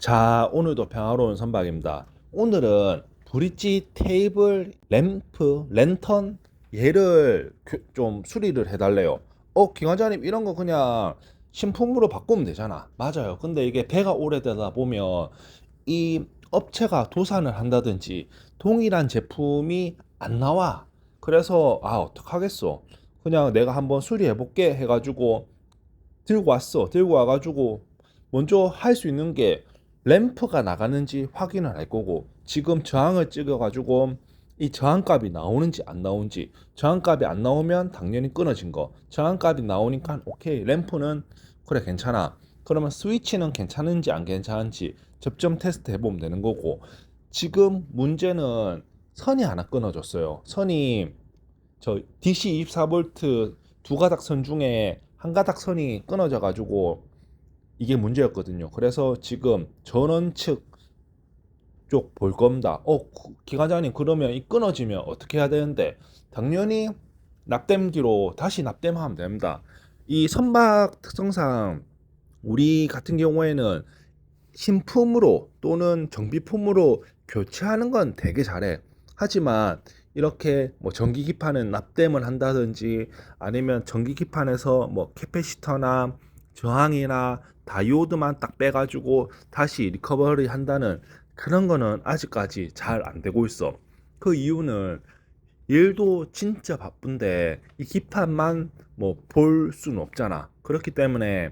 자, 오늘도 평화로운 선박입니다. 오늘은 브릿지 테이블 램프 랜턴 얘를 교- 좀 수리를 해달래요. 어, 기관장님 이런 거 그냥 신품으로 바꾸면 되잖아. 맞아요. 근데 이게 배가 오래되다 보면 이 업체가 도산을 한다든지 동일한 제품이 안 나와. 그래서 아, 어떡하겠어. 그냥 내가 한번 수리해 볼게 해가지고 들고 왔어. 들고 와가지고 먼저 할 수 있는 게 램프가 나가는지 확인을 할 거고 지금 저항을 찍어 가지고 이 저항값이 나오는지 안 나오는지 저항값이 안 나오면 당연히 끊어진 거. 저항값이 나오니까 오케이 램프는 그래 괜찮아. 그러면 스위치는 괜찮은지 안 괜찮은지 접점 테스트 해보면 되는 거고. 지금 문제는 선이 하나 끊어졌어요. 선이 저 DC 24V 두 가닥 선 중에 한 가닥 선이 끊어져 가지고 이게 문제였거든요. 그래서 지금 전원 측 쪽 볼 겁니다. 어, 구- 기관장님 그러면 이 끊어지면 어떻게 해야 되는데 당연히 납땜기로 다시 납땜하면 됩니다. 이 선박 특성상 우리 같은 경우에는 신품으로 또는 정비품으로 교체하는 건 되게 잘해. 하지만 이렇게 뭐 전기 기판은 납땜을 한다든지 아니면 전기 기판에서 뭐 캐패시터나 저항이나 다이오드만 딱 빼가지고 다시 리커버리 한다는 그런 거는 아직까지 잘 안 되고 있어. 그 이유는 일도 진짜 바쁜데 이 기판만 뭐 볼 수는 없잖아. 그렇기 때문에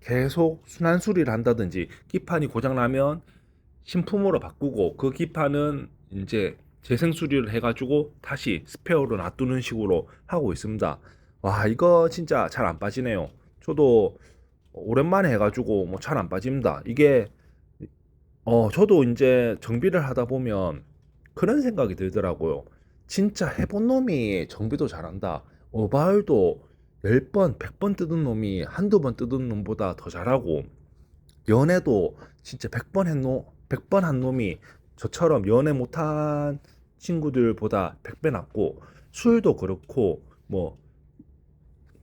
계속 순환 수리를 한다든지 기판이 고장 나면 신품으로 바꾸고 그 기판은 이제 재생 수리를 해가지고 다시 스페어로 놔두는 식으로 하고 있습니다. 와 이거 진짜 잘 안 빠지네요. 저도 오랜만에 해가지고 뭐 잘 안 빠집니다. 이게 어 저도 이제 정비를 하다 보면 그런 생각이 들더라고요. 진짜 해본 놈이 정비도 잘한다. 오바울도 10번, 100번 뜯은 놈이 한두 번 뜯은 놈보다 더 잘하고 연애도 진짜 100번 한 놈, 100번 한 놈이 저처럼 연애 못한 친구들보다 100배 낫고 술도 그렇고 뭐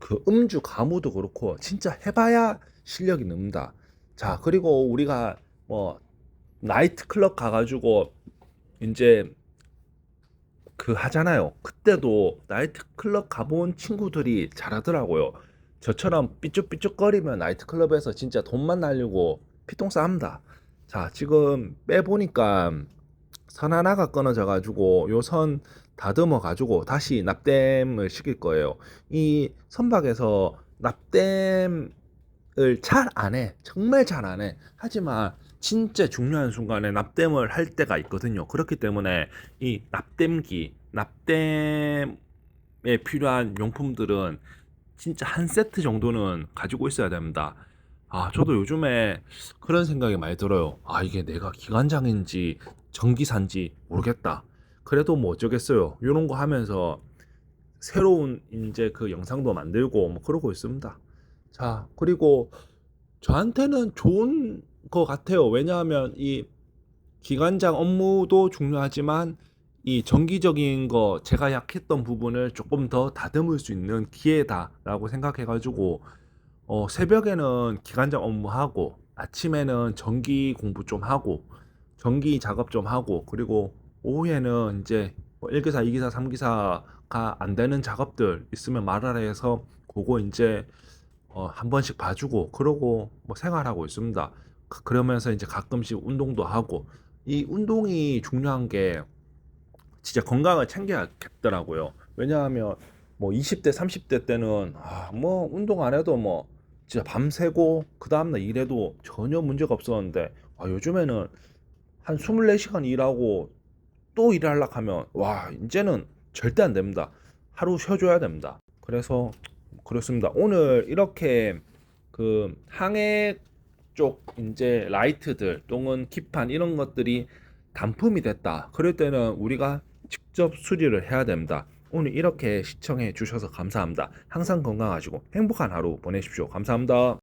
그 음주 가무도 그렇고 진짜 해봐야 실력이 는다. 자 그리고 우리가 뭐 나이트 클럽 가가지고 이제 그 하잖아요. 그때도 나이트 클럽 가본 친구들이 잘하더라고요. 저처럼 삐쭉삐쭉거리면 나이트 클럽에서 진짜 돈만 날리고 피똥 싸합니다. 자 지금 빼보니까 선 하나가 끊어져 가지고 요 선 다듬어 가지고 다시 납땜을 시킬 거예요. 이 선박에서 납땜을 잘 안 해. 정말 잘 안 해. 하지만 진짜 중요한 순간에 납땜을 할 때가 있거든요. 그렇기 때문에 이 납땜기, 납땜에 필요한 용품들은 진짜 한 세트 정도는 가지고 있어야 됩니다. 아, 저도 요즘에 그런 생각이 많이 들어요. 아, 이게 내가 기관장인지 전기사인지 모르겠다. 그래도 뭐 어쩌겠어요. 이런 거 하면서 새로운 이제 그 영상도 만들고 뭐 그러고 있습니다. 자, 그리고 저한테는 좋은 것 같아요. 왜냐하면 이 기관장 업무도 중요하지만 이 정기적인 거 제가 약했던 부분을 조금 더 다듬을 수 있는 기회다라고 생각해가지고 어, 새벽에는 기관장 업무하고 아침에는 전기 공부 좀 하고 전기 작업 좀 하고 그리고 오후에는 이제 뭐 1기사, 2기사, 3기사가 안 되는 작업들 있으면 말하라 해서 그거 이제 어, 한 번씩 봐주고 그러고 뭐 생활하고 있습니다. 그- 그러면서 이제 가끔씩 운동도 하고 이 운동이 중요한 게 진짜 건강을 챙겨야겠더라고요. 왜냐하면 뭐 20대, 30대 때는 아, 뭐 운동 안 해도 뭐 진짜 밤새고 그 다음날 일해도 전혀 문제가 없었는데 아, 요즘에는 한 24시간 일하고 또 일하려고 하면 와 이제는 절대 안 됩니다. 하루 쉬어줘야 됩니다. 그래서 그렇습니다. 오늘 이렇게 그 항해 쪽 이제 라이트들 또는 기판 이런 것들이 단품이 됐다. 그럴 때는 우리가 직접 수리를 해야 됩니다. 오늘 이렇게 시청해 주셔서 감사합니다. 항상 건강하시고 행복한 하루 보내십시오. 감사합니다.